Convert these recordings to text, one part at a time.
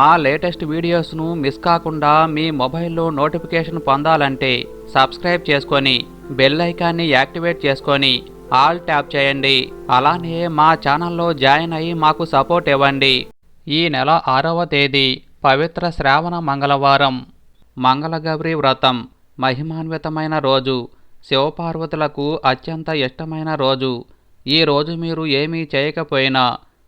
మా latest వీడియోస్ను miss కాకుండా మీ మొబైల్లో నోటిఫికేషన్ పొందాలంటే సబ్స్క్రైబ్ చేసుకొని బెల్ ఐకాన్ని యాక్టివేట్ చేసుకొని ఆల్ ట్యాప్ చేయండి. అలానే మా ఛానల్లో జాయిన్ అయ్యి మాకు సపోర్ట్ ఇవ్వండి. ఈ నెల ఆరవ తేదీ పవిత్ర శ్రావణ మంగళవారం. మంగళగౌరి వ్రతం మహిమాన్వితమైన రోజు. శివపార్వతులకు అత్యంత ఇష్టమైన రోజు. ఈ రోజు మీరు ఏమీ చేయకపోయినా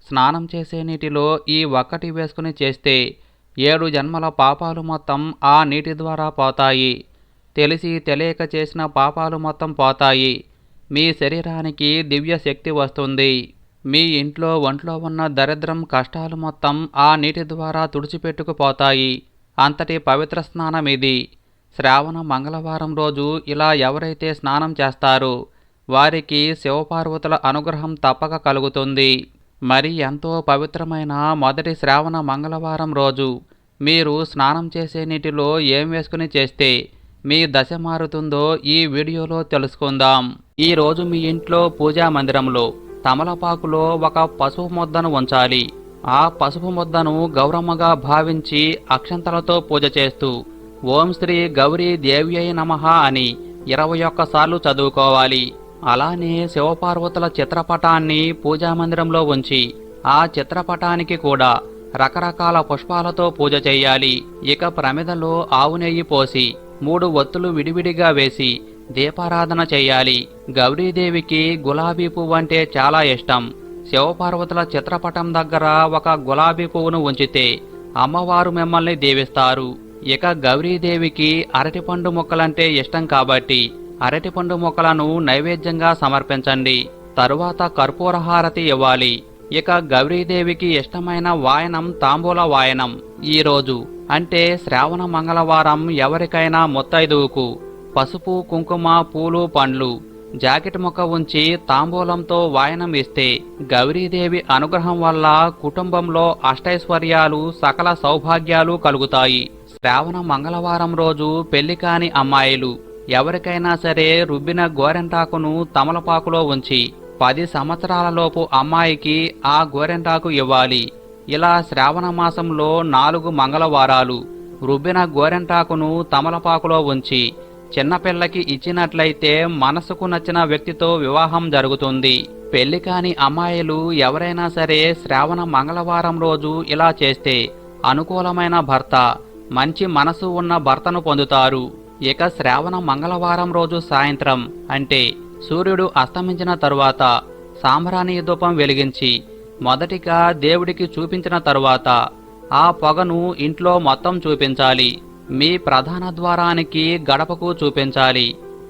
స్నానం చేసే నీటిలో ఈ ఒక్కటి వేసుకుని చేస్తే ఏడు జన్మల పాపాలు మొత్తం ఆ నీటి ద్వారా పోతాయి. తెలిసి తెలియక చేసిన పాపాలు మొత్తం పోతాయి. మీ శరీరానికి దివ్య శక్తి వస్తుంది. మీ ఇంట్లో ఒంట్లో ఉన్న దరిద్రం కష్టాలు మొత్తం ఆ నీటి ద్వారా తుడిచిపెట్టుకుపోతాయి. అంతటి పవిత్ర స్నానం ఇది. శ్రావణ మంగళవారం రోజు ఇలా ఎవరైతే స్నానం చేస్తారో వారికి శివపార్వతుల అనుగ్రహం తప్పక కలుగుతుంది. మరి ఎంతో పవిత్రమైన మొదటి శ్రావణ మంగళవారం రోజు మీరు స్నానం చేసే నీటిలో ఏం వేసుకుని చేస్తే మీ దశ మారుతుందో ఈ వీడియోలో తెలుసుకుందాం. ఈ రోజు మీ ఇంట్లో పూజా మందిరంలో తమలపాకులో ఒక పసుపు ముద్దను ఉంచాలి. ఆ పసుపు ముద్దను గౌరమ్మగా భావించి అక్షంతలతో పూజ చేస్తూ ఓం శ్రీ గౌరీ దేవ్యై నమః అని ఇరవై ఒక్కసార్లు చదువుకోవాలి. అలానే శివపార్వతుల చిత్రపటాన్ని పూజా మందిరంలో ఉంచి ఆ చిత్రపటానికి కూడా రకరకాల పుష్పాలతో పూజ చేయాలి. ఇక ప్రమిదలో ఆవు నెయ్యి పోసి మూడు ఒత్తులు విడివిడిగా వేసి దీపారాధన చేయాలి. గౌరీదేవికి గులాబీ పువ్వు అంటే చాలా ఇష్టం. శివపార్వతుల చిత్రపటం దగ్గర ఒక గులాబీ పువ్వును ఉంచితే అమ్మవారు మిమ్మల్ని దీవిస్తారు. ఇక గౌరీదేవికి అరటిపండు మొక్కలంటే ఇష్టం కాబట్టి అరటిపండు మొక్కలను నైవేద్యంగా సమర్పించండి. తరువాత కర్పూర హారతి ఇవ్వాలి. ఇక గౌరీదేవికి ఇష్టమైన వాయనం తాంబూల వాయనం. ఈ రోజు అంటే శ్రావణ మంగళవారం ఎవరికైనా ముత్తైదువుకు. పసుపు కుంకుమ పూలు పండ్లు. జాకెట్ మొక్క ఉంచి తాంబూలంతో వాయనం ఇస్తే గౌరీదేవి అనుగ్రహం వల్ల కుటుంబంలో అష్టైశ్వర్యాలు సకల సౌభాగ్యాలు కలుగుతాయి. శ్రావణ మంగళవారం రోజు పెళ్ళి కాని అమ్మాయిలు ఎవరికైనా సరే రుబ్బిన గోరెంటాకును తమలపాకులో ఉంచి పది సంవత్సరాలలోపు అమ్మాయికి ఆ గోరెంటాకు ఇవ్వాలి. ఇలా శ్రావణ మాసంలో నాలుగు మంగళవారాలు రుబ్బిన గోరెంటాకును తమలపాకులో ఉంచి చిన్నపిల్లకి ఇచ్చినట్లయితే మనసుకు నచ్చిన వ్యక్తితో వివాహం జరుగుతుంది. పెళ్ళి కాని అమ్మాయిలు ఎవరైనా సరే శ్రావణ మంగళవారం రోజు ఇలా చేస్తే అనుకూలమైన భర్త మంచి మనసు ఉన్న భర్తను పొందుతారు. ఇక శ్రావణ మంగళవారం రోజు సాయంత్రం అంటే సూర్యుడు అస్తమించిన తరువాత సాంబ్రాణి ధూపం వెలిగించి మొదటిగా దేవుడికి చూపించిన తరువాత ఆ పొగను ఇంట్లో మొత్తం చూపించాలి. మీ ప్రధాన ద్వారానికి గడపకు చూపించాలి.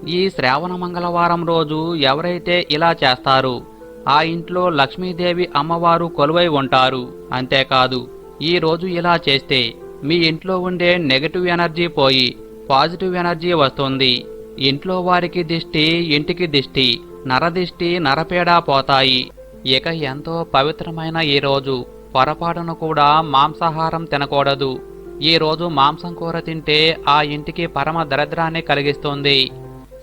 ఈ శ్రావణ మంగళవారం రోజు ఎవరైతే ఇలా చేస్తారో ఆ ఇంట్లో లక్ష్మీదేవి అమ్మవారు కొలువై ఉంటారు. అంతేకాదు ఈ రోజు ఇలా చేస్తే మీ ఇంట్లో ఉండే నెగటివ్ ఎనర్జీ పోయి పాజిటివ్ ఎనర్జీ వస్తుంది. ఇంట్లో వారికి దిష్టి ఇంటికి దిష్టి నరదిష్టి నరపేడా పోతాయి. ఇక ఎంతో పవిత్రమైన ఈ రోజు. పొరపాటును కూడా మాంసాహారం తినకూడదు. ఈ రోజు మాంసం కూర తింటే ఆ ఇంటికి పరమ దరిద్రాన్ని కలిగిస్తుంది.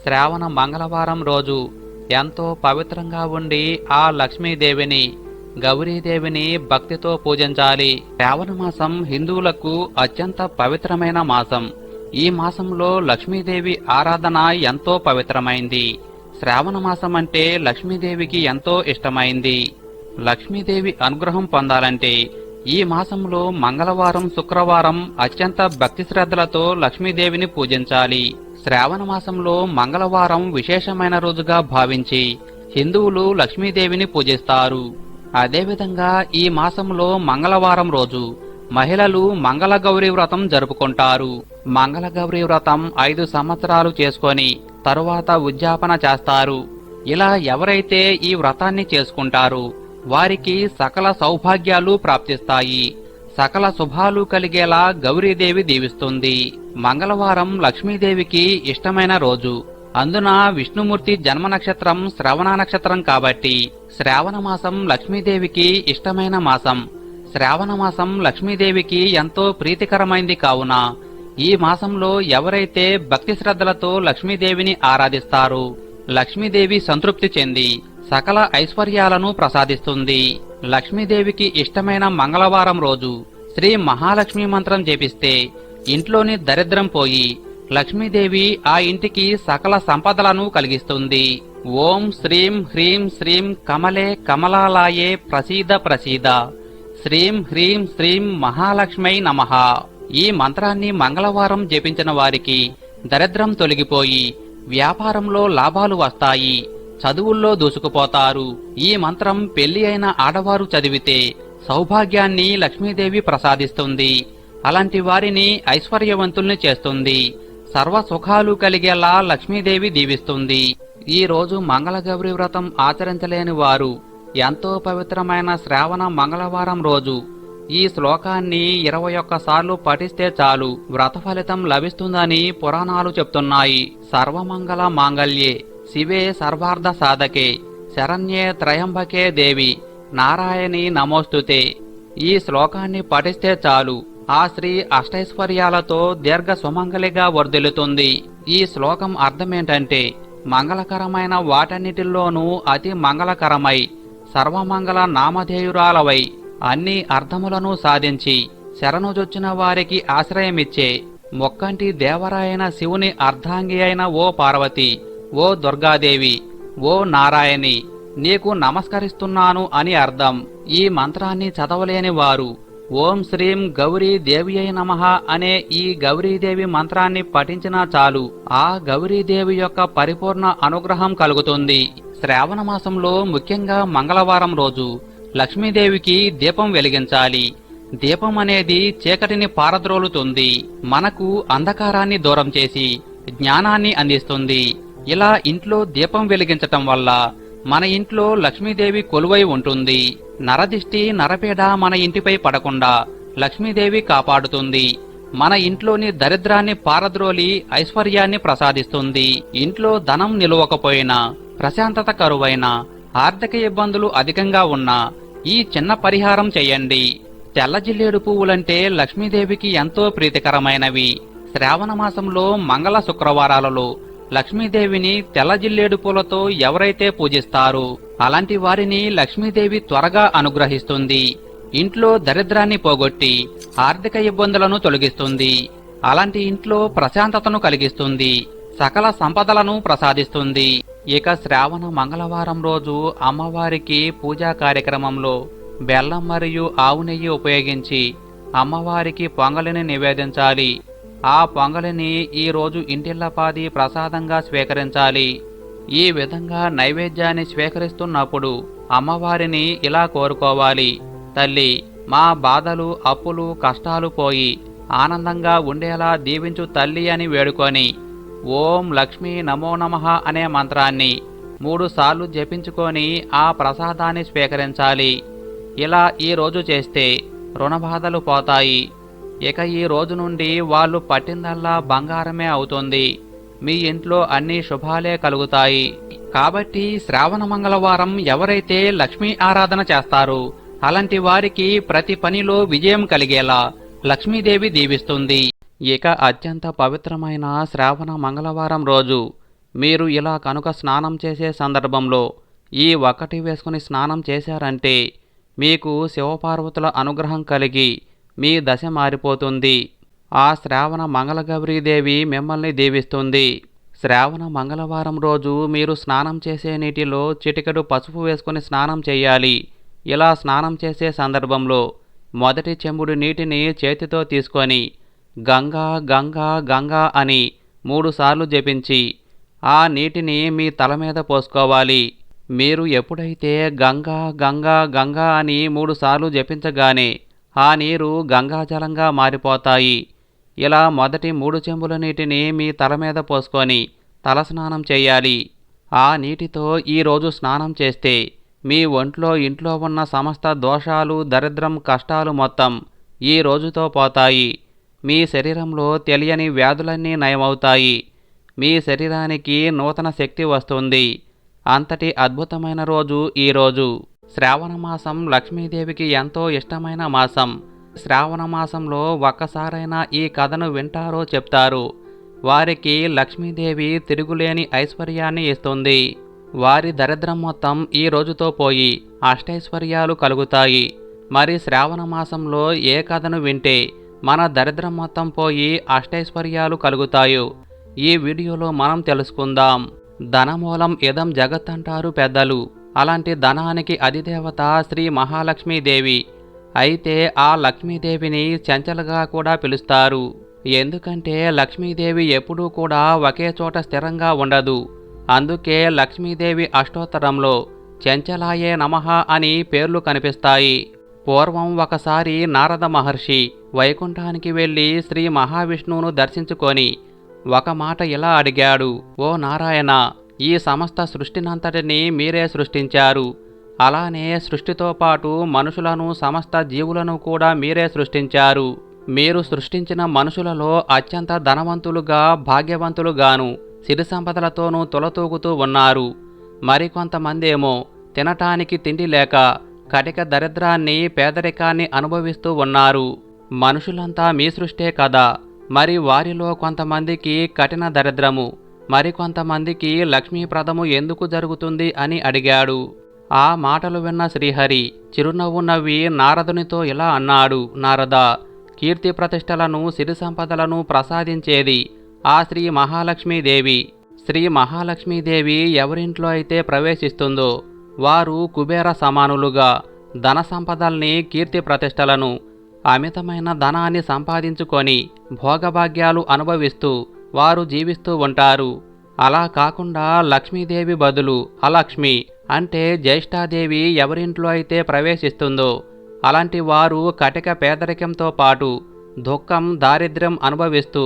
శ్రావణ మంగళవారం రోజు. ఎంతో పవిత్రంగా ఉండి ఆ లక్ష్మీదేవిని గౌరీదేవిని భక్తితో పూజించాలి. శ్రావణ మాసం హిందువులకు అత్యంత పవిత్రమైన మాసం. ఈ మాసంలో లక్ష్మీదేవి ఆరాధన ఎంతో పవిత్రమైంది. శ్రావణ మాసం అంటే లక్ష్మీదేవికి ఎంతో ఇష్టమైంది. లక్ష్మీదేవి అనుగ్రహం పొందాలంటే ఈ మాసంలో మంగళవారం శుక్రవారం అత్యంత భక్తి శ్రద్ధలతో లక్ష్మీదేవిని పూజించాలి. శ్రావణ మాసంలో మంగళవారం విశేషమైన రోజుగా భావించి హిందువులు లక్ష్మీదేవిని పూజిస్తారు. అదేవిధంగా ఈ మాసంలో మంగళవారం రోజు మహిళలు మంగళగౌరి వ్రతం జరుపుకుంటారు. మంగళగౌరి వ్రతం ఐదు సంవత్సరాలు చేసుకొని తరువాత ఉద్యాపన చేస్తారు. ఇలా ఎవరైతే ఈ వ్రతాన్ని చేసుకుంటారో వారికి సకల సౌభాగ్యాలు ప్రాప్తిస్తాయి. సకల శుభాలు కలిగేలా గౌరీదేవి దీవిస్తుంది. మంగళవారం లక్ష్మీదేవికి ఇష్టమైన రోజు. అందున విష్ణుమూర్తి జన్మ నక్షత్రం శ్రవణ నక్షత్రం కాబట్టి శ్రావణ మాసం లక్ష్మీదేవికి ఇష్టమైన మాసం. శ్రావణమాసం లక్ష్మీదేవికి ఎంతో ప్రీతికరమైంది కావున ఈ మాసంలో ఎవరైతే భక్తి శ్రద్ధలతో లక్ష్మీదేవిని ఆరాధిస్తారు లక్ష్మీదేవి సంతృప్తి చెంది సకల ఐశ్వర్యాలను ప్రసాదిస్తుంది. లక్ష్మీదేవికి ఇష్టమైన మంగళవారం రోజు శ్రీ మహాలక్ష్మి మంత్రం జపిస్తే ఇంట్లోని దరిద్రం పోయి లక్ష్మీదేవి ఆ ఇంటికి సకల సంపదలను కలిగిస్తుంది. ఓం శ్రీం హ్రీం శ్రీం కమలే కమలాలాయే ప్రసీద ప్రసీద. శ్రీం హ్రీం శ్రీం మహాలక్ష్మై నమః. ఈ మంత్రాన్ని మంగళవారం జపించిన వారికి దరిద్రం తొలగిపోయి వ్యాపారంలో లాభాలు వస్తాయి చదువుల్లో దూసుకుపోతారు. ఈ మంత్రం పెళ్ళి అయిన ఆడవారు చదివితే సౌభాగ్యాన్ని లక్ష్మీదేవి ప్రసాదిస్తుంది. అలాంటి వారిని ఐశ్వర్యవంతుల్ని చేస్తుంది. సర్వ సుఖాలు కలిగేలా లక్ష్మీదేవి దీవిస్తుంది. ఈ రోజు మంగళగౌరి వ్రతం ఆచరించలేని వారు ఎంతో పవిత్రమైన శ్రావణ మంగళవారం రోజు. ఈ శ్లోకాన్ని ఇరవై ఒక్కసార్లు పఠిస్తే చాలు వ్రత ఫలితం లభిస్తుందని పురాణాలు చెప్తున్నాయి. సర్వమంగళ మాంగళ్యే శివే సర్వార్థ సాధకే శరణ్యే త్రయంబకే దేవి నారాయణి నమోస్తుతే. ఈ శ్లోకాన్ని పఠిస్తే చాలు ఆ స్త్రీ అష్టైశ్వర్యాలతో దీర్ఘ సుమంగలిగా వర్ధిల్లుతుంది. ఈ శ్లోకం అర్థమేంటంటే మంగళకరమైన వాటన్నిటిల్లోనూ అతి మంగళకరమై సర్వమంగళ నామధేయురాలవై అన్ని అర్థములను సాధించి శరణుజొచ్చిన వారికి ఆశ్రయమిచ్చే మొక్కంటి దేవరాయన శివుని అర్ధాంగి అయిన ఓ పార్వతి ఓ దుర్గాదేవి ఓ నారాయణి నీకు నమస్కరిస్తున్నాను అని అర్థం. ఈ మంత్రాన్ని చదవలేని వారు ఓం శ్రీం గౌరీ దేవి అయి నమః అనే ఈ గౌరీదేవి మంత్రాన్ని పఠించినా చాలు ఆ గౌరీదేవి యొక్క పరిపూర్ణ అనుగ్రహం కలుగుతుంది. శ్రావణ మాసంలో ముఖ్యంగా మంగళవారం రోజు లక్ష్మీదేవికి దీపం వెలిగించాలి. దీపం అనేది చీకటిని పారద్రోలుతుంది మనకు అంధకారాన్ని దూరం చేసి జ్ఞానాన్ని అందిస్తుంది. ఇలా ఇంట్లో దీపం వెలిగించటం వల్ల మన ఇంట్లో లక్ష్మీదేవి కొలువై ఉంటుంది. నరదిష్టి నరపీడ మన ఇంటిపై పడకుండా లక్ష్మీదేవి కాపాడుతుంది. మన ఇంట్లోని దరిద్రాన్ని పారద్రోలి ఐశ్వర్యాన్ని ప్రసాదిస్తుంది. ఇంట్లో ధనం నిలవకపోయినా ప్రశాంతత కరువైన ఆర్థిక ఇబ్బందులు అధికంగా ఉన్నా ఈ చిన్న పరిహారం చేయండి. తెల్ల జిల్లేడు పువ్వులంటే లక్ష్మీదేవికి ఎంతో ప్రీతికరమైనవి. శ్రావణ మాసంలో మంగళ శుక్రవారాలలో లక్ష్మీదేవిని తెల్ల జిల్లేడు పూలతో ఎవరైతే పూజిస్తారు అలాంటి వారిని లక్ష్మీదేవి త్వరగా అనుగ్రహిస్తుంది. ఇంట్లో దరిద్రాన్ని పోగొట్టి ఆర్థిక ఇబ్బందులను తొలగిస్తుంది. అలాంటి ఇంట్లో ప్రశాంతతను కలిగిస్తుంది. సకల సంపదలను ప్రసాదిస్తుంది. ఇక శ్రావణ మంగళవారం రోజు అమ్మవారికి పూజా కార్యక్రమంలో బెల్లం మరియు ఆవు నెయ్యి ఉపయోగించి అమ్మవారికి పొంగలిని నివేదించాలి. ఆ పొంగలిని ఈరోజు రోజు ఇంటిల్లపాది ప్రసాదంగా స్వీకరించాలి. ఈ విధంగా నైవేద్యాన్ని స్వీకరిస్తున్నప్పుడు అమ్మవారిని ఇలా కోరుకోవాలి. తల్లి మా బాధలు అప్పులు కష్టాలు పోయి ఆనందంగా ఉండేలా దీవించు తల్లి అని వేడుకొని ఓం లక్ష్మీ నమో నమః అనే మంత్రాన్ని మూడుసార్లు జపించుకొని ఆ ప్రసాదాన్ని స్వీకరించాలి. ఇలా ఈ రోజు చేస్తే రుణబాధలు పోతాయి. ఇక ఈ రోజు నుండి వాళ్ళు పట్టిందల్లా బంగారమే అవుతుంది. మీ ఇంట్లో అన్ని శుభాలే కలుగుతాయి. కాబట్టి శ్రావణ మంగళవారం ఎవరైతే లక్ష్మీ ఆరాధన చేస్తారు అలాంటి వారికి ప్రతి పనిలో విజయం కలిగేలా లక్ష్మీదేవి దీవిస్తుంది. ఇక అత్యంత పవిత్రమైన శ్రావణ మంగళవారం రోజు మీరు ఇలా కనుక స్నానం చేసే సందర్భంలో ఈ ఒకటి వేసుకుని స్నానం చేశారంటే మీకు శివపార్వతుల అనుగ్రహం కలిగి మీ దశ మారిపోతుంది. ఆ శ్రావణ మంగళగౌరీదేవి మిమ్మల్ని దీవిస్తుంది. శ్రావణ మంగళవారం రోజు మీరు స్నానం చేసే నీటిలో చిటికెడు పసుపు వేసుకుని స్నానం చేయాలి. ఇలా స్నానం చేసే సందర్భంలో మొదటి చెంబుడు నీటిని చేతితో తీసుకొని గంగా గంగా గంగా అని మూడుసార్లు జపించి ఆ నీటిని మీ తల మీద పోసుకోవాలి. మీరు ఎప్పుడైతే గంగా గంగా గంగా అని మూడుసార్లు జపించగానే ఆ నీరు గంగాజలంగా మారిపోతాయి. ఇలా మొదటి మూడు చెంబుల నీటిని మీ తల మీద పోసుకొని తలస్నానం చేయాలి. ఆ నీటితో ఈరోజు స్నానం చేస్తే మీ ఒంట్లో ఇంట్లో ఉన్న సమస్త దోషాలు దరిద్రం కష్టాలు మొత్తం ఈ రోజుతో పోతాయి. మీ శరీరంలో తెలియని వ్యాధులన్నీ నయమవుతాయి. మీ శరీరానికి నూతన శక్తి వస్తుంది. అంతటి అద్భుతమైన రోజు ఈరోజు శ్రావణ మాసం లక్ష్మీదేవికి ఎంతో ఇష్టమైన మాసం. శ్రావణ మాసంలో ఒక్కసారైనా ఈ కథను వింటారో చెప్తారు. వారికి లక్ష్మీదేవి తిరుగులేని ఐశ్వర్యాన్ని ఇస్తుంది. వారి దరిద్రం మొత్తం ఈ రోజుతో పోయి అష్టైశ్వర్యాలు కలుగుతాయి. మరి శ్రావణ మాసంలో ఏ కథను వింటే మన దరిద్రం మొత్తం పోయి అష్టైశ్వర్యాలు కలుగుతాయో. ఈ వీడియోలో మనం తెలుసుకుందాం. ధనమూలం ఇదం జగత్ అంటారు పెద్దలు. అలాంటి ధనానికి అధిదేవత శ్రీ మహాలక్ష్మీదేవి. అయితే ఆ లక్ష్మీదేవిని చెంచలుగా కూడా పిలుస్తారు. ఎందుకంటే లక్ష్మీదేవి ఎప్పుడూ కూడా ఒకే చోట స్థిరంగా ఉండదు. అందుకే లక్ష్మీదేవి అష్టోత్తరంలో చెంచలాయే నమః అని పేర్లు కనిపిస్తాయి. పూర్వం ఒకసారి నారద మహర్షి వైకుంఠానికి వెళ్ళి శ్రీ మహావిష్ణువును దర్శించుకొని ఒక మాట ఇలా అడిగాడు ఓ నారాయణ ఈ సమస్త సృష్టినంతటిని మీరే సృష్టించారు. అలానే సృష్టితో పాటు మనుషులను సమస్త జీవులను కూడా మీరే సృష్టించారు. మీరు సృష్టించిన మనుషులలో అత్యంత ధనవంతులుగా భాగ్యవంతులుగాను సిరి సంపదలతోనూ తొలతూగుతూ ఉన్నారు. మరికొంతమందేమో తినటానికి తిండి లేక కటిక దరిద్రాన్ని పేదరికాన్ని అనుభవిస్తూ ఉన్నారు. మనుషులంతా మీ సృష్టే కదా. మరి వారిలో కొంతమందికి కఠిన దరిద్రము మరికొంతమందికి లక్ష్మీప్రదము ఎందుకు జరుగుతుంది అని అడిగాడు. ఆ మాటలు విన్న శ్రీహరి చిరునవ్వు నవ్వి నారదునితో ఇలా అన్నాడు నారద కీర్తి ప్రతిష్టలను సిరి సంపదలను ప్రసాదించేది ఆ శ్రీ మహాలక్ష్మీదేవి. శ్రీ మహాలక్ష్మీదేవి ఎవరింట్లో అయితే ప్రవేశిస్తుందో వారు కుబేర సమానులుగా ధన సంపదల్ని కీర్తి ప్రతిష్టలను అమితమైన ధనాన్ని సంపాదించుకొని భోగభాగ్యాలు అనుభవిస్తూ వారు జీవిస్తూ ఉంటారు. అలా కాకుండా లక్ష్మీదేవి బదులు అలక్ష్మి అంటే జ్యేష్ఠాదేవి ఎవరింట్లో అయితే ప్రవేశిస్తుందో అలాంటి వారు కటిక పేదరికంతో పాటు దుఃఖం దారిద్ర్యం అనుభవిస్తూ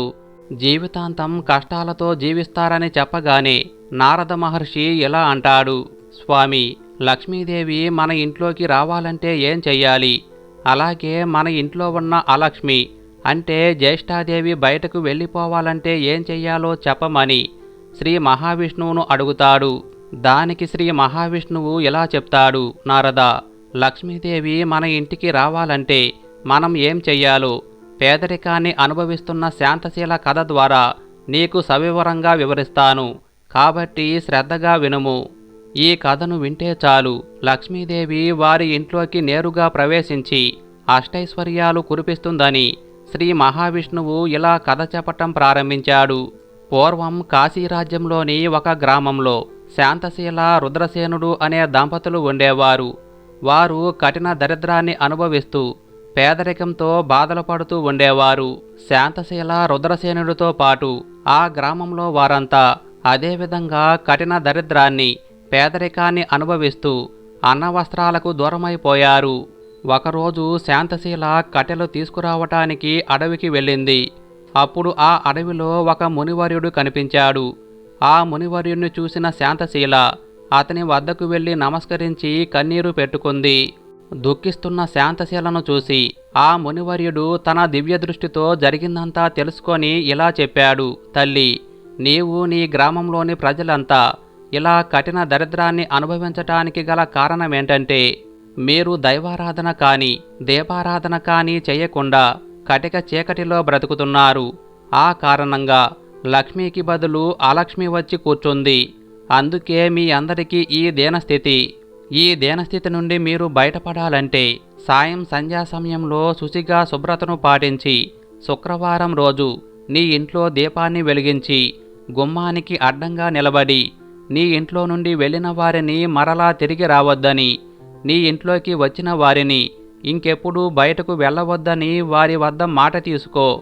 జీవితాంతం కష్టాలతో జీవిస్తారని చెప్పగానే నారద మహర్షి ఇలా అంటాడు స్వామి లక్ష్మీదేవి మన ఇంట్లోకి రావాలంటే ఏం చెయ్యాలి? అలాగే మన ఇంట్లో ఉన్న అలక్ష్మి అంటే జ్యేష్ఠాదేవి బయటకు వెళ్ళిపోవాలంటే ఏం చెయ్యాలో చెప్పమని శ్రీ మహావిష్ణువును అడుగుతాడు. దానికి శ్రీ మహావిష్ణువు ఇలా చెప్తాడు నారద లక్ష్మీదేవి మన ఇంటికి రావాలంటే మనం ఏం చెయ్యాలో? పేదరికాన్ని అనుభవిస్తున్న శాంతశీల కథ ద్వారా నీకు సవివరంగా వివరిస్తాను. కాబట్టి శ్రద్ధగా వినుము. ఈ కథను వింటే చాలు. లక్ష్మీదేవి వారి ఇంట్లోకి నేరుగా ప్రవేశించి అష్టైశ్వర్యాలు కురిపిస్తుందని శ్రీ మహావిష్ణువు ఇలా కథ చెప్పటం ప్రారంభించాడు. పూర్వం కాశీరాజ్యంలోని ఒక గ్రామంలో శాంతశీల రుద్రసేనుడు అనే దంపతులు ఉండేవారు. వారు కఠిన దరిద్రాన్ని అనుభవిస్తూ పేదరికంతో బాధలు పడుతూ ఉండేవారు. శాంతశీల రుద్రసేనుడితో పాటు ఆ గ్రామంలో వారంతా అదేవిధంగా కఠిన దరిద్రాన్ని పేదరికాన్ని అనుభవిస్తూ అన్నవస్త్రాలకు దూరమైపోయారు. ఒకరోజు శాంతశీల కట్టెలు తీసుకురావటానికి అడవికి వెళ్ళింది. అప్పుడు ఆ అడవిలో ఒక మునివర్యుడు కనిపించాడు. ఆ మునివర్యుడిని చూసిన శాంతశీల అతని వద్దకు వెళ్ళి నమస్కరించి కన్నీరు పెట్టుకుంది. దుఃఖిస్తున్న శాంతశీలను చూసి ఆ మునివర్యుడు తన దివ్య దృష్టితో జరిగిందంతా తెలుసుకొని ఇలా చెప్పాడు తల్లి నీవు నీ గ్రామంలోని ప్రజలంతా ఇలా కఠిన దరిద్రాన్ని అనుభవించటానికి గల కారణమేంటంటే మీరు దైవారాధన కానీ దీపారాధన కానీ చేయకుండా కటిక చీకటిలో బ్రతుకుతున్నారు. ఆ కారణంగా లక్ష్మికి బదులు అలక్ష్మి వచ్చి కూర్చుంది. అందుకే మీ అందరికీ ఈ దేనస్థితి. ఈ దేనస్థితి నుండి మీరు బయటపడాలంటే సాయం సంధ్యా సమయంలో శుచిగా శుభ్రతను పాటించి శుక్రవారం రోజు నీ ఇంట్లో దీపాన్ని వెలిగించి గుమ్మానికి అడ్డంగా నిలబడి నీ ఇంట్లో నుండి వెళ్ళిన వారిని మరలా తిరిగి రావద్దని నీ ఇంట్లోకి వచ్చిన వారిని ఇంకెప్పుడు బయటకు వెళ్ళవద్దని వారి వద్ద మాట తీసుకో.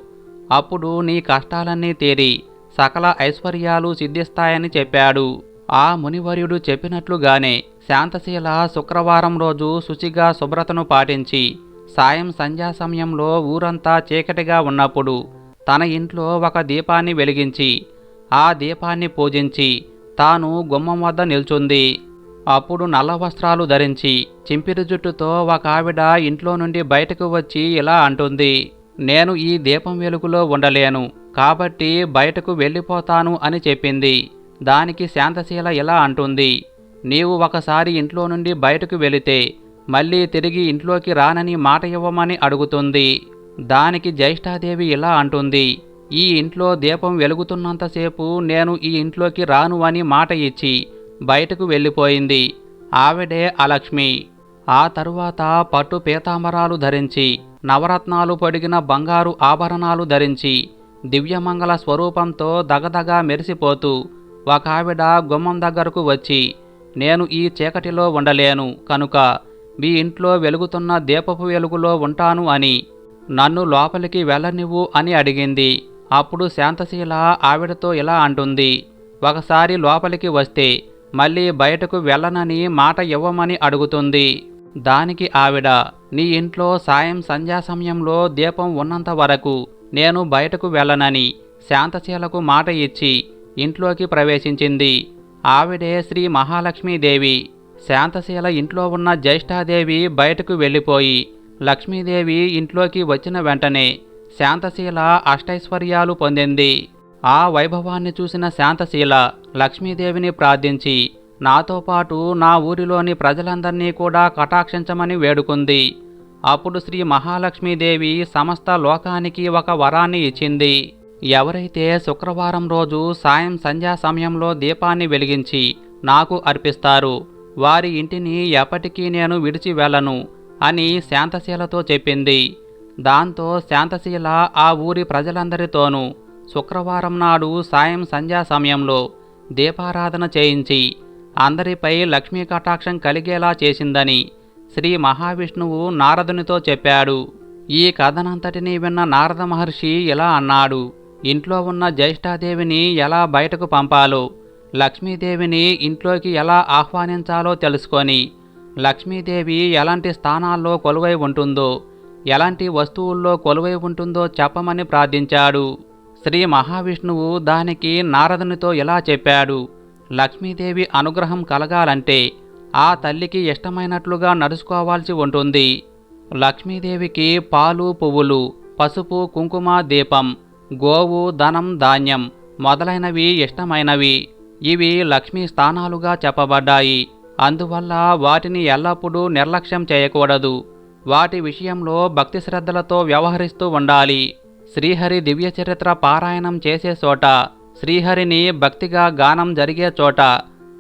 అప్పుడు నీ కష్టాలన్నీ తీరి సకల ఐశ్వర్యాలు సిద్ధిస్తాయని చెప్పాడు. ఆ మునివర్యుడు చెప్పినట్లుగానే శాంతశీల శుక్రవారం రోజు శుచిగా శుభ్రతను పాటించి సాయం సంధ్యా సమయంలో ఊరంతా చీకటిగా ఉన్నప్పుడు తన ఇంట్లో ఒక దీపాన్ని వెలిగించి ఆ దీపాన్ని పూజించి తాను గుమ్మం వద్ద నిల్చుంది. అప్పుడు నల్ల వస్త్రాలు ధరించి చింపిరి జుట్టుతో ఒక ఆవిడ ఇంట్లో నుండి బయటకు వచ్చి ఇలా అంటుంది నేను ఈ దీపం వెలుగులో ఉండలేను కాబట్టి బయటకు వెళ్ళిపోతాను అని చెప్పింది. దానికి శాంతశీల ఇలా అంటుంది నీవు ఒకసారి ఇంట్లో నుండి బయటకు వెళితే మళ్ళీ తిరిగి ఇంట్లోకి రానని మాట ఇవ్వమని అడుగుతుంది. దానికి జ్యేష్ఠాదేవి ఇలా అంటుంది ఈ ఇంట్లో దీపం వెలుగుతున్నంతసేపు నేను ఈ ఇంట్లోకి రాను అని మాట ఇచ్చి బయటకు వెళ్ళిపోయింది. ఆవిడే అలక్ష్మి. ఆ తరువాత పట్టు పీతాంబరాలు ధరించి నవరత్నాలు పొడిగిన బంగారు ఆభరణాలు ధరించి దివ్యమంగళ స్వరూపంతో దగదగా మెరిసిపోతూ ఒక ఆవిడ గుమ్మం దగ్గరకు వచ్చి నేను ఈ చీకటిలో ఉండలేను కనుక మీ ఇంట్లో వెలుగుతున్న దీపపు వెలుగులో ఉంటాను అని నన్ను లోపలికి వెళ్ళనివ్వు అని అడిగింది. అప్పుడు శాంతశీల ఆవిడతో ఇలా అంటుంది ఒకసారి లోపలికి వస్తే మళ్ళీ బయటకు వెళ్ళనని మాట ఇవ్వమని అడుగుతుంది. దానికి ఆవిడ నీ ఇంట్లో సాయం సంధ్యా సమయంలో దీపం ఉన్నంత వరకు నేను బయటకు వెళ్ళనని శాంతశీలకు మాట ఇచ్చి ఇంట్లోకి ప్రవేశించింది. ఆవిడే శ్రీ మహాలక్ష్మీదేవి. శాంతశీల ఇంట్లో ఉన్న జ్యేష్ఠాదేవి బయటకు వెళ్ళిపోయి లక్ష్మీదేవి ఇంట్లోకి వచ్చిన వెంటనే శాంతశీల అష్టైశ్వర్యాలు పొందింది. ఆ వైభవాన్ని చూసిన శాంతశీల లక్ష్మీదేవిని ప్రార్థించి నాతో పాటు నా ఊరిలోని ప్రజలందరినీ కూడా కటాక్షించమని వేడుకుంది. అప్పుడు శ్రీ మహాలక్ష్మీదేవి సమస్త లోకానికి ఒక వరాన్ని ఇచ్చింది. ఎవరైతే శుక్రవారం రోజు సాయం సంధ్యా సమయంలో దీపాన్ని వెలిగించి నాకు అర్పిస్తారు వారి ఇంటిని ఎప్పటికీ నేను విడిచి వెళ్ళను అని శాంతశీలతో చెప్పింది. దాంతో శాంతశీల ఆ ఊరి ప్రజలందరితోనూ శుక్రవారం నాడు సాయం సంధ్యా సమయంలో దీపారాధన చేయించి అందరిపై లక్ష్మీ కటాక్షం కలిగేలా చేసిందని శ్రీ మహావిష్ణువు నారదునితో చెప్పాడు. ఈ కథనంతటినీ విన్న నారద మహర్షి ఇలా అన్నాడు ఇంట్లో ఉన్న జ్యేష్ఠాదేవిని ఎలా బయటకు పంపాలో లక్ష్మీదేవిని ఇంట్లోకి ఎలా ఆహ్వానించాలో తెలుసుకొని లక్ష్మీదేవి ఎలాంటి స్థానాల్లో కొలువై ఉంటుందో ఎలాంటి వస్తువుల్లో కొలువై ఉంటుందో చెప్పమని ప్రార్థించాడు. శ్రీ మహావిష్ణువు దానికి నారదునితో ఇలా చెప్పాడు లక్ష్మీదేవి అనుగ్రహం కలగాలంటే ఆ తల్లికి ఇష్టమైనట్లుగా నడుచుకోవాల్సి ఉంటుంది. లక్ష్మీదేవికి పాలు పువ్వులు పసుపు కుంకుమ దీపం గోవు ధనం ధాన్యం మొదలైనవి ఇష్టమైనవి. ఇవి లక్ష్మీ స్థానాలుగా చెప్పబడ్డాయి. అందువల్ల వాటిని ఎల్లప్పుడూ నిర్లక్ష్యం చేయకూడదు. వాటి విషయంలో భక్తి శ్రద్ధలతో వ్యవహరిస్తూ ఉండాలి. శ్రీహరి దివ్య చరిత్ర పారాయణం చేసే చోట శ్రీహరిని భక్తిగా గానం జరిగే చోట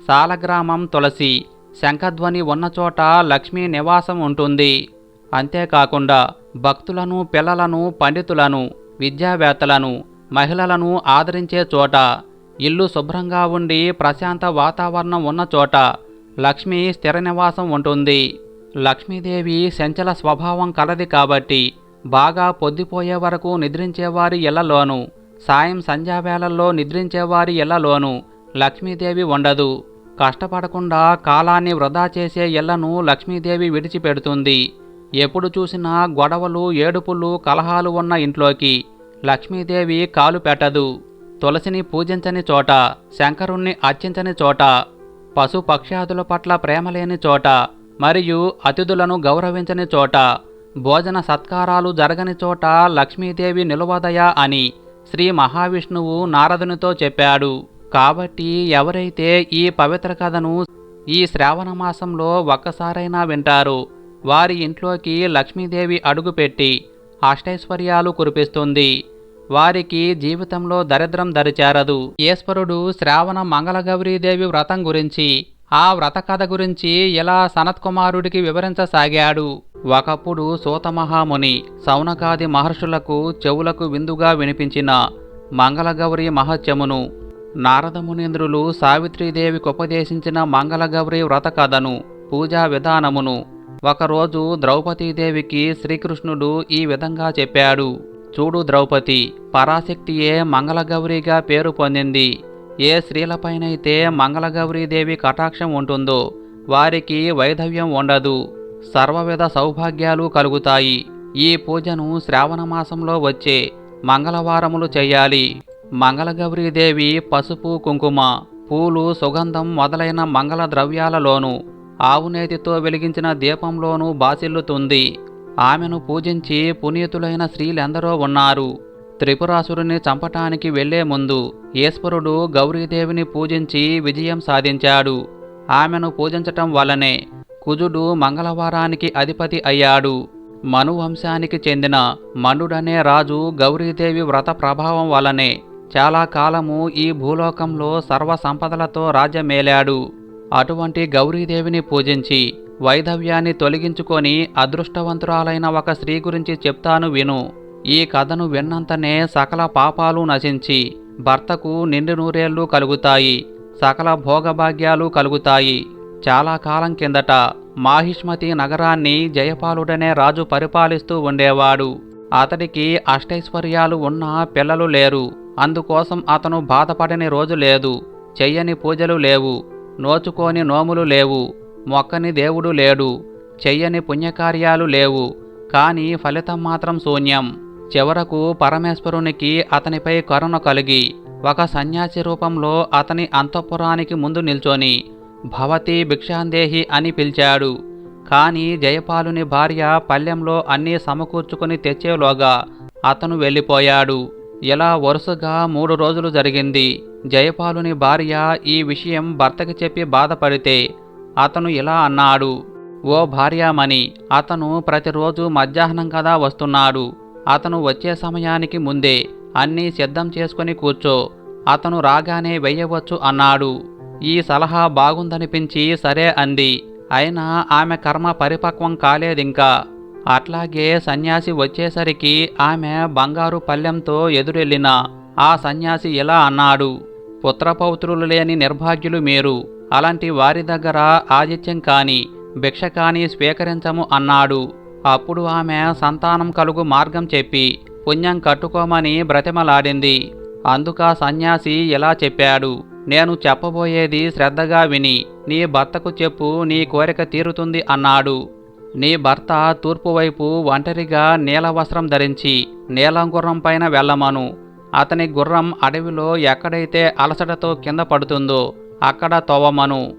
సాలగ్రామం తులసి శంఖధ్వని ఉన్న చోట లక్ష్మీ నివాసం ఉంటుంది. అంతేకాకుండా భక్తులను పిల్లలను పండితులను విద్యావేత్తలను మహిళలను ఆదరించే చోట ఇల్లు శుభ్రంగా ఉండి ప్రశాంత వాతావరణం ఉన్న చోట లక్ష్మి స్థిర నివాసం ఉంటుంది. లక్ష్మీదేవి సంచల స్వభావం కలది కాబట్టి బాగా పొద్దుపోయే వరకు నిద్రించేవారి ఇళ్ళలోనూ సాయం సంధ్యావేళల్లో నిద్రించేవారి ఇళ్ళలోనూ లక్ష్మీదేవి ఉండదు. కష్టపడకుండా కాలాన్ని వృధా చేసే ఇళ్ళను లక్ష్మీదేవి విడిచిపెడుతుంది. ఎప్పుడు చూసినా గొడవలు ఏడుపులు కలహాలు ఉన్న ఇంట్లోకి లక్ష్మీదేవి కాలు పెట్టదు. తులసిని పూజించని చోట శంకరుణ్ణి అర్చించని చోట పశుపక్ష్యాదుల పట్ల ప్రేమ లేని చోట మరియు అతిథులను గౌరవించని చోట భోజన సత్కారాలు జరగని చోట లక్ష్మీదేవి నిలువదయ అని శ్రీ మహావిష్ణువు నారదునితో చెప్పాడు. కాబట్టి ఎవరైతే ఈ పవిత్ర కథను ఈ శ్రావణ మాసంలో ఒక్కసారైనా వింటారో వారి ఇంట్లోకి లక్ష్మీదేవి అడుగుపెట్టి అష్టైశ్వర్యాలు కురిపిస్తుంది. వారికి జీవితంలో దరిద్రం దరిచేరదు. ఈశ్వరుడు శ్రావణ మంగళగౌరీదేవి వ్రతం గురించి ఆ వ్రత కథ గురించి ఇలా సనత్కుమారుడికి వివరించసాగాడు? ఒకప్పుడు సూతమహాముని సౌనకాది మహర్షులకు చెవులకు విందుగా వినిపించిన మంగళగౌరి మహత్యమును నారదమునీంద్రులు సావిత్రీదేవికి ఉపదేశించిన మంగళగౌరి వ్రత కథను పూజా విధానమును. ఒకరోజు ద్రౌపదీదేవికి శ్రీకృష్ణుడు ఈ విధంగా చెప్పాడు. చూడు ద్రౌపది పరాశక్తియే మంగళగౌరిగా పేరు పొందింది. ఏ స్త్రీలపైనైతే మంగళగౌరీదేవి కటాక్షం ఉంటుందో వారికి వైధవ్యం ఉండదు. సర్వవిధ సౌభాగ్యాలు కలుగుతాయి. ఈ పూజను శ్రావణ మాసంలో వచ్చే మంగళవారములు చేయాలి. మంగళగౌరీదేవి పసుపు కుంకుమ పూలు సుగంధం మొదలైన మంగళ ద్రవ్యాలలోనూ ఆవునేతితో వెలిగించిన దీపంలోనూ బాసిల్లుతుంది. ఆమెను పూజించి పునీతులైన స్త్రీలెందరో ఉన్నారు. త్రిపురాసురుని చంపటానికి వెళ్ళే ముందు ఈశ్వరుడు గౌరీదేవిని పూజించి విజయం సాధించాడు. ఆమెను పూజించటం వల్లనే కుజుడు మంగళవారానికి అధిపతి అయ్యాడు. మనువంశానికి చెందిన మనుడనే రాజు గౌరీదేవి వ్రత ప్రభావం వల్లనే చాలా కాలము ఈ భూలోకంలో సర్వ సంపదలతో రాజ్యమేలాడు. అటువంటి గౌరీదేవిని పూజించి వైధవ్యాన్ని తొలగించుకొని అదృష్టవంతురాలైన ఒక స్త్రీ గురించి చెప్తాను విను. ఈ కథను విన్నంతనే సకల పాపాలు నశించి భర్తకు నిండు నూరేళ్ళు కలుగుతాయి సకల భోగభాగ్యాలు కలుగుతాయి. చాలా కాలం కిందట మాహిష్మతి నగరాన్ని జయపాలుడనే రాజు పరిపాలిస్తూ ఉండేవాడు. అతడికి అష్టైశ్వర్యాలు ఉన్నా పిల్లలు లేరు. అందుకోసం అతను బాధపడని రోజు లేదు. చెయ్యని పూజలు లేవు. నోచుకోని నోములు లేవు. మొక్కని దేవుడు లేడు. చెయ్యని పుణ్యకార్యాలు లేవు. కానీ ఫలితం మాత్రం శూన్యం. చివరకు పరమేశ్వరునికి అతనిపై కరుణ కలిగి ఒక సన్యాసి రూపంలో అతని అంతఃపురానికి ముందు నిల్చొని భవతి భిక్షాందేహి అని పిలిచాడు. కానీ జయపాలుని భార్య పల్లెంలో అన్నీ సమకూర్చుకుని తెచ్చేలోగా అతను వెళ్ళిపోయాడు. ఇలా వరుసగా మూడు రోజులు జరిగింది. జయపాలుని భార్య ఈ విషయం భర్తకి చెప్పి బాధపడితే అతను ఇలా అన్నాడు. ఓ భార్యామణి అతను ప్రతిరోజు మధ్యాహ్నం కదా వస్తున్నాడు. అతను వచ్చే సమయానికి ముందే అన్నీ సిద్ధం చేసుకుని కూర్చో. అతను రాగానే వెయ్యవచ్చు అన్నాడు. ఈ సలహా బాగుందనిపించి సరే అంది. అయినా ఆమె కర్మ పరిపక్వం కాలేదింకా. అట్లాగే సన్యాసి వచ్చేసరికి ఆమె బంగారు పల్లెంతో ఎదురెళ్ళిన ఆ సన్యాసి ఇలా అన్నాడు. పుత్రపౌత్రులు లేని నిర్భాగ్యులు మీరు. అలాంటి వారి దగ్గర ఆదిత్యం కాని భిక్ష కాని స్వీకరించము అన్నాడు. అప్పుడు ఆమె సంతానం కలుగు మార్గం చెప్పి పుణ్యం కట్టుకోమని బ్రతిమలాడింది. అందుక సన్యాసి ఇలా చెప్పాడు నేను చెప్పబోయేది శ్రద్ధగా విని నీ భర్తకు చెప్పు నీ కోరిక తీరుతుంది అన్నాడు. నీ భర్త తూర్పువైపు ఒంటరిగా నీలవస్త్రం ధరించి నీలం గుర్రం పైన వెళ్ళమను. అతని గుర్రం అడవిలో ఎక్కడైతే అలసటతో కింద పడుతుందో అక్కడ తోవమను.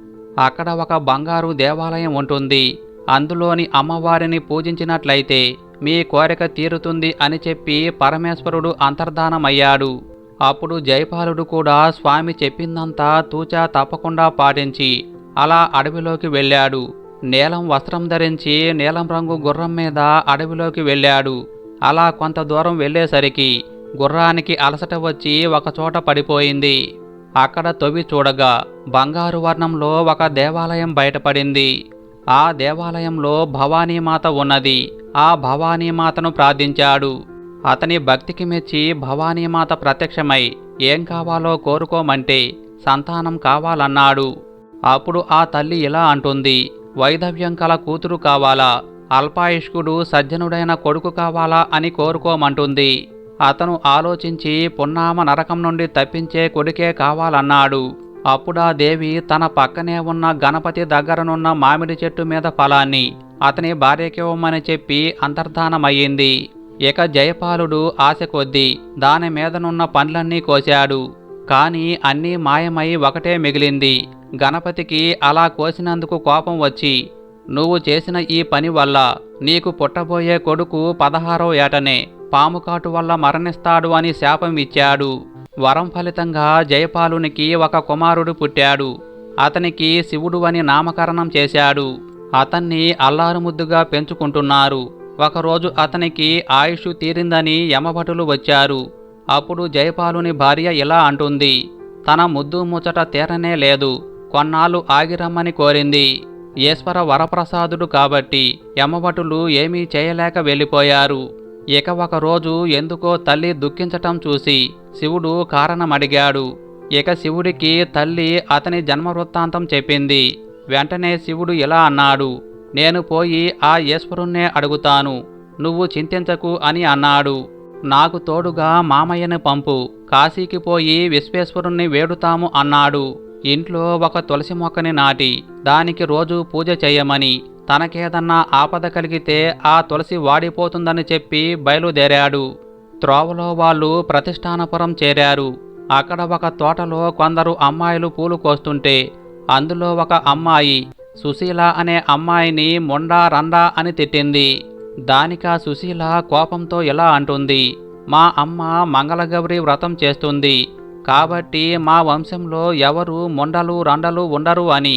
అక్కడ ఒక బంగారు దేవాలయం ఉంటుంది. అందులోని అమ్మవారిని పూజించినట్లయితే మీ కోరిక తీరుతుంది అని చెప్పి పరమేశ్వరుడు అంతర్ధానమయ్యాడు. అప్పుడు జయపాలుడు కూడా స్వామి చెప్పిందంతా తూచా తప్పకుండా పాటించి అలా అడవిలోకి వెళ్ళాడు. నీలం వస్త్రం ధరించి నీలం రంగు గుర్రం మీద అడవిలోకి వెళ్ళాడు. అలా కొంత దూరం వెళ్ళేసరికి గుర్రానికి అలసట వచ్చి ఒకచోట పడిపోయింది. అక్కడ తొవి చూడగా బంగారు వర్ణంలో ఒక దేవాలయం బయటపడింది. ఆ దేవాలయంలో భవానీమాత ఉన్నది. ఆ భవానీమాతను ప్రార్థించాడు. అతని భక్తికి మెచ్చి భవానీమాత ప్రత్యక్షమై ఏం కావాలో కోరుకోమంటే సంతానం కావాలన్నాడు. అప్పుడు ఆ తల్లి ఇలా అంటుంది వైధవ్యం కల కూతురు కావాలా? అల్పాయుష్కుడు సజ్జనుడైన కొడుకు కావాలా అని కోరుకోమంటుంది. అతను ఆలోచించి పున్నామ నరకం నుండి తప్పించే కొడుకే కావాలన్నాడు. అప్పుడా దేవి తన పక్కనే ఉన్న గణపతి దగ్గరనున్న మామిడి చెట్టు మీద ఫలాన్ని అతని భార్యకివ్వమని చెప్పి అంతర్ధానమయ్యింది. ఇక జయపాలుడు ఆశ కొద్దీ దాని మీదనున్న పండ్లన్నీ కోశాడు. కానీ అన్నీ మాయమై ఒకటే మిగిలింది. గణపతికి అలా కోసినందుకు కోపం వచ్చి నువ్వు చేసిన ఈ పని వల్ల నీకు పుట్టబోయే కొడుకు పదహారో ఏటనే పాము కాటు వల్ల మరణిస్తాడు అని శాపం ఇచ్చాడు. వరం ఫలితంగా జయపాలునికి ఒక కుమారుడు పుట్టాడు. అతనికి శివుడు అని నామకరణం చేశాడు. అతన్ని అల్లారుముద్దుగా పెంచుకుంటున్నారు. ఒకరోజు అతనికి ఆయుష్ తీరిందని యమభటులు వచ్చారు. అప్పుడు జయపాలుని భార్య ఇలా అంటుంది తన ముద్దు ముచ్చట తీరనే లేదు. కొన్నాళ్ళు ఆగిరమ్మని కోరింది. ఈశ్వర వరప్రసాదుడు కాబట్టి యమభటులు ఏమీ చేయలేక వెళ్ళిపోయారు. ఇక ఒక రోజు ఎందుకో తల్లి దుఃఖించటం చూసి శివుడు కారణమడిగాడు. ఇక శివుడికి తల్లి అతని జన్మ వృత్తాంతం చెప్పింది. వెంటనే శివుడు ఇలా అన్నాడు నేను పోయి ఆ ఈశ్వరుణ్ణే అడుగుతాను. నువ్వు చింతించకు అని అన్నాడు. నాకు తోడుగా మామయ్యను పంపు. కాశీకి పోయి విశ్వేశ్వరుణ్ణి వేడుతాము అన్నాడు. ఇంట్లో ఒక తులసి మొక్కని నాటి దానికి రోజు పూజ చేయమని తనకేదన్నా ఆపద కలిగితే ఆ తులసి వాడిపోతుందని చెప్పి బయలుదేరాడు. త్రోవలో వాళ్ళు ప్రతిష్టానపురం చేరారు. అక్కడ ఒక తోటలో కొందరు అమ్మాయిలు పూలు కోస్తుంటే అందులో ఒక అమ్మాయి సుశీల అనే అమ్మాయిని మొండా రండా అని తిట్టింది. దానికా సుశీల కోపంతో ఇలా అంటుంది మా అమ్మ మంగళగౌరి వ్రతం చేస్తుంది కాబట్టి మా వంశంలో ఎవరు మొండలు రండలు ఉండరు అని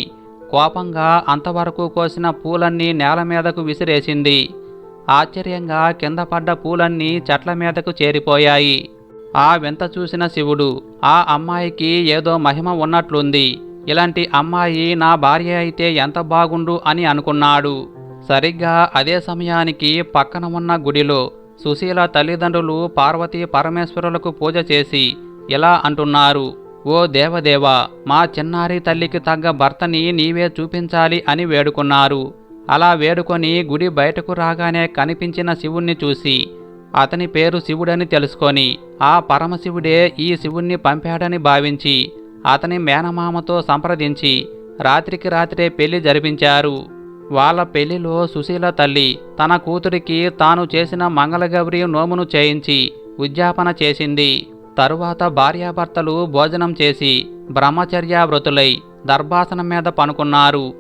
కోపంగా అంతవరకు కోసిన పూలన్నీ నేల మీదకు విసిరేసింది. ఆశ్చర్యంగా కింద పడ్డ పూలన్నీ చెట్ల మీదకు చేరిపోయాయి. ఆ వింత చూసిన శివుడు ఆ అమ్మాయికి ఏదో మహిమ ఉన్నట్లుంది. ఇలాంటి అమ్మాయి నా భార్య అయితే ఎంత బాగుండు అని అనుకున్నాడు. సరిగ్గా అదే సమయానికి పక్కన ఉన్న గుడిలో సుశీల తల్లిదండ్రులు పార్వతీ పరమేశ్వరులకు పూజ చేసి ఇలా అంటున్నారు? ఓ దేవదేవ మా చిన్నారి తల్లికి తగ్గ భర్తని నీవే చూపించాలి అని వేడుకున్నారు. అలా వేడుకొని గుడి బయటకు రాగానే కనిపించిన శివుణ్ణి చూసి అతని పేరు శివుడని తెలుసుకొని ఆ పరమశివుడే ఈ శివుణ్ణి పంపాడని భావించి అతని మేనమామతో సంప్రదించి రాత్రికి రాత్రే పెళ్ళి జరిపించారు. వాళ్ళ పెళ్ళిలో సుశీల తల్లి తన కూతురికి తాను చేసిన మంగళగౌరి నోమును చేయించి ఉద్యాపన చేసింది. తరువాత భార్యాభర్తలు భోజనం చేసి బ్రహ్మచర్యావ్రతులై దర్భాసనం మీద పనుకున్నారు.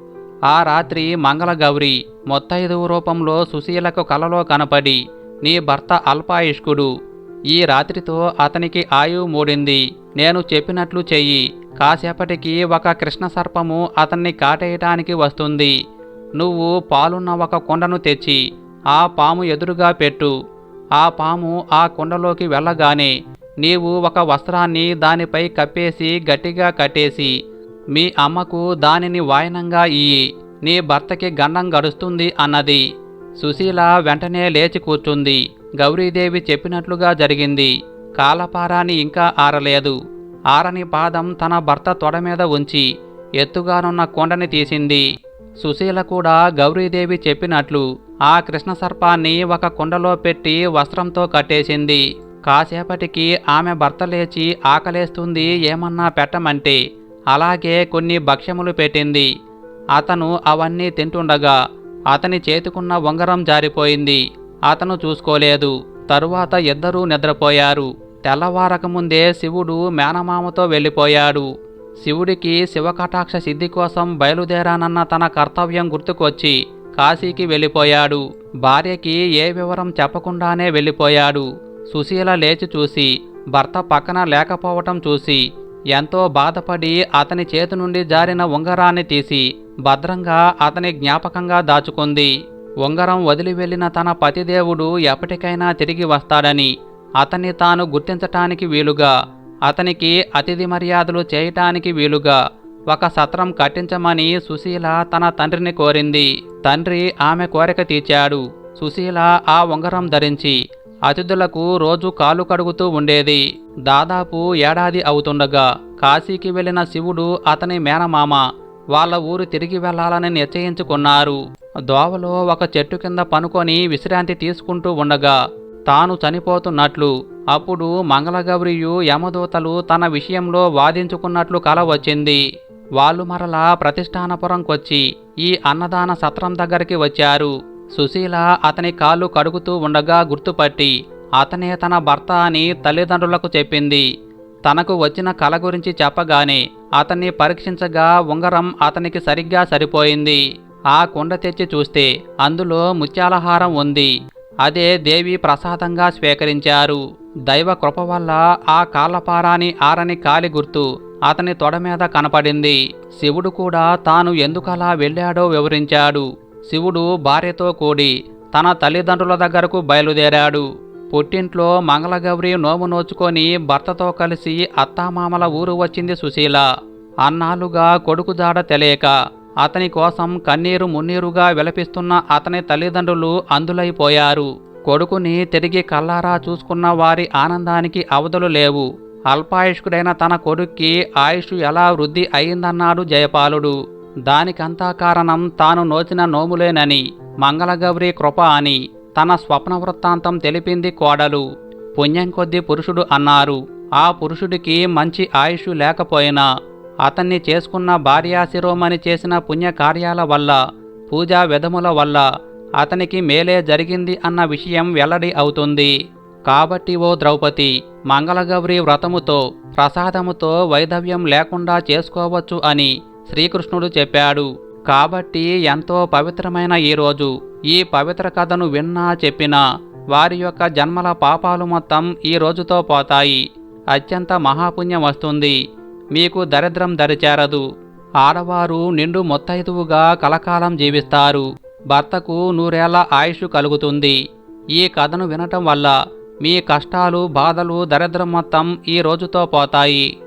ఆ రాత్రి మంగళగౌరి మొత్తైదువు రూపంలో సుశీలకు కలలో కనపడి నీ భర్త అల్పాయుష్కుడు. ఈ రాత్రితో అతనికి ఆయువు మూడింది. నేను చెప్పినట్లు చెయ్యి. కాసేపటికి ఒక కృష్ణ సర్పము అతన్ని కాటేయటానికి వస్తుంది. నువ్వు పాలున్న ఒక కుండను తెచ్చి ఆ పాము ఎదురుగా పెట్టు. ఆ పాము ఆ కుండలోకి వెళ్ళగానే నీవు ఒక వస్త్రాన్ని దానిపై కప్పేసి గట్టిగా కట్టేసి మీ అమ్మకు దానిని వాయనంగా ఇయ్యి నీ భర్తకి గండం గడుస్తుంది అన్నది. సుశీల వెంటనే లేచి కూర్చుంది. గౌరీదేవి చెప్పినట్లుగా జరిగింది. కాలపారాని ఇంకా ఆరలేదు. ఆరని పాదం తన భర్త తొడ మీద ఉంచి ఎత్తుగానున్న కొండని తీసింది. సుశీల కూడా గౌరీదేవి చెప్పినట్లు ఆ కృష్ణ సర్పాన్ని ఒక కుండలో పెట్టి వస్త్రంతో కట్టేసింది. కాసేపటికి ఆమె భర్త లేచి ఆకలేస్తుంది ఏమన్నా పెట్టమంటే. అలాగే కొన్ని భక్ష్యములు పెట్టింది. అతను అవన్నీ తింటుండగా అతని చేతికున్న ఉంగరం జారిపోయింది. అతను చూసుకోలేదు. తరువాత ఇద్దరూ నిద్రపోయారు. తెల్లవారకముందే శివుడు మేనమామతో వెళ్ళిపోయాడు. శివుడికి శివకటాక్ష సిద్ధి కోసం బయలుదేరానన్న తన కర్తవ్యం గుర్తుకొచ్చి కాశీకి వెళ్ళిపోయాడు. భార్యకి ఏ వివరం చెప్పకుండానే వెళ్ళిపోయాడు. సుశీల లేచి చూసి భర్త పక్కన లేకపోవటం చూసి ఎంతో బాధపడి అతని చేతి నుండి జారిన ఉంగరాన్ని తీసి భద్రంగా అతని జ్ఞాపకంగా దాచుకుంది. ఉంగరం వదిలి వెళ్ళిన తన పతిదేవుడు ఎప్పటికైనా తిరిగి వస్తాడని అతన్ని తాను గుర్తించటానికి వీలుగా అతనికి అతిథి మర్యాదలు చేయటానికి వీలుగా ఒక సత్రం కట్టించమని సుశీల తన తండ్రిని కోరింది. తండ్రి ఆమె కోరిక తీర్చాడు. సుశీల ఆ ఉంగరం ధరించి అతిథులకు రోజు కాలు కడుగుతూ ఉండేది. దాదాపు ఏడాది అవుతుండగా కాశీకి వెళ్ళిన శివుడు అతని మేనమామ వాళ్ళ ఊరు తిరిగి వెళ్ళాలని నిశ్చయించుకున్నారు. దోవలో ఒక చెట్టు కింద పనుకొని విశ్రాంతి తీసుకుంటూ ఉండగా తాను చనిపోతున్నట్లు అప్పుడు మంగళగౌరియు యమదూతలు తన విషయంలో వాదించుకున్నట్లు కల వచ్చింది. వాళ్ళు మరలా ప్రతిష్టానపురంకొచ్చి ఈ అన్నదాన సత్రం దగ్గరికి వచ్చారు. సుశీల అతని కాళ్ళు కడుగుతూ ఉండగా గుర్తుపట్టి అతనే తన భర్త అని తల్లిదండ్రులకు చెప్పింది. తనకు వచ్చిన కల గురించి చెప్పగానే అతన్ని పరీక్షించగా ఉంగరం అతనికి సరిగ్గా సరిపోయింది. ఆ కుండ తెచ్చి చూస్తే అందులో ముత్యాలహారం ఉంది. అదే దేవి ప్రసాదంగా స్వీకరించారు. దైవ కృప వల్ల ఆ కాళ్ళపారాని ఆరని కాలి గుర్తు అతని తొడ మీద కనపడింది. శివుడు కూడా తాను ఎందుకలా వెళ్ళాడో వివరించాడు. శివుడు భార్యతో కూడి తన తల్లిదండ్రుల దగ్గరకు బయలుదేరాడు. పుట్టింట్లో మంగళగౌరి నోము నోచుకొని భర్తతో కలిసి అత్తామామల ఊరు వచ్చింది సుశీల. అన్నాళ్ళుగా కొడుకు జాడ తెలియక అతని కోసం కన్నీరు మున్నీరుగా విలపిస్తున్న అతని తల్లిదండ్రులు అందులైపోయారు. కొడుకుని తిరిగి కల్లారా చూసుకున్న వారి ఆనందానికి అవధులు లేవు. అల్పాయుష్కుడైన తన కొడుక్కి ఆయుష్ ఎలా వృద్ధి అయిందన్నాడు జయపాలుడు. దానికంతా కారణం తాను నోచిన నోములేనని మంగళగౌరి కృప అని తన స్వప్న వృత్తాంతం తెలిపింది కోడలు. పుణ్యం కొద్ది పురుషుడు అన్నారు ఆ పురుషుడికి మంచి ఆయుష్ లేకపోయినా అతన్ని చేసుకున్న భార్యాశిరోమణి చేసిన పుణ్యకార్యాల వల్ల పూజా విధముల వల్ల అతనికి మేలే జరిగింది అన్న విషయం వెల్లడి అవుతుంది. కాబట్టి ఓ ద్రౌపది మంగళగౌరి వ్రతముతో ప్రసాదముతో వైధవ్యం లేకుండా చేసుకోవచ్చు అని శ్రీకృష్ణుడు చెప్పాడు కాబట్టి ఎంతో పవిత్రమైన ఈ రోజు. ఈ పవిత్ర కథను విన్నా చెప్పినా వారి యొక్క జన్మల పాపాలు మొత్తం ఈ రోజుతో పోతాయి. అత్యంత మహాపుణ్యం వస్తుంది. మీకు దరిద్రం దరిచేరదు. ఆడవారు నిండు మొత్తైదువుగా కలకాలం జీవిస్తారు. భర్తకు నూరేళ్ళ ఆయుష్ కలుగుతుంది. ఈ కథను వినటం వల్ల మీ కష్టాలు బాధలు దరిద్రం మొత్తం ఈ రోజుతో పోతాయి.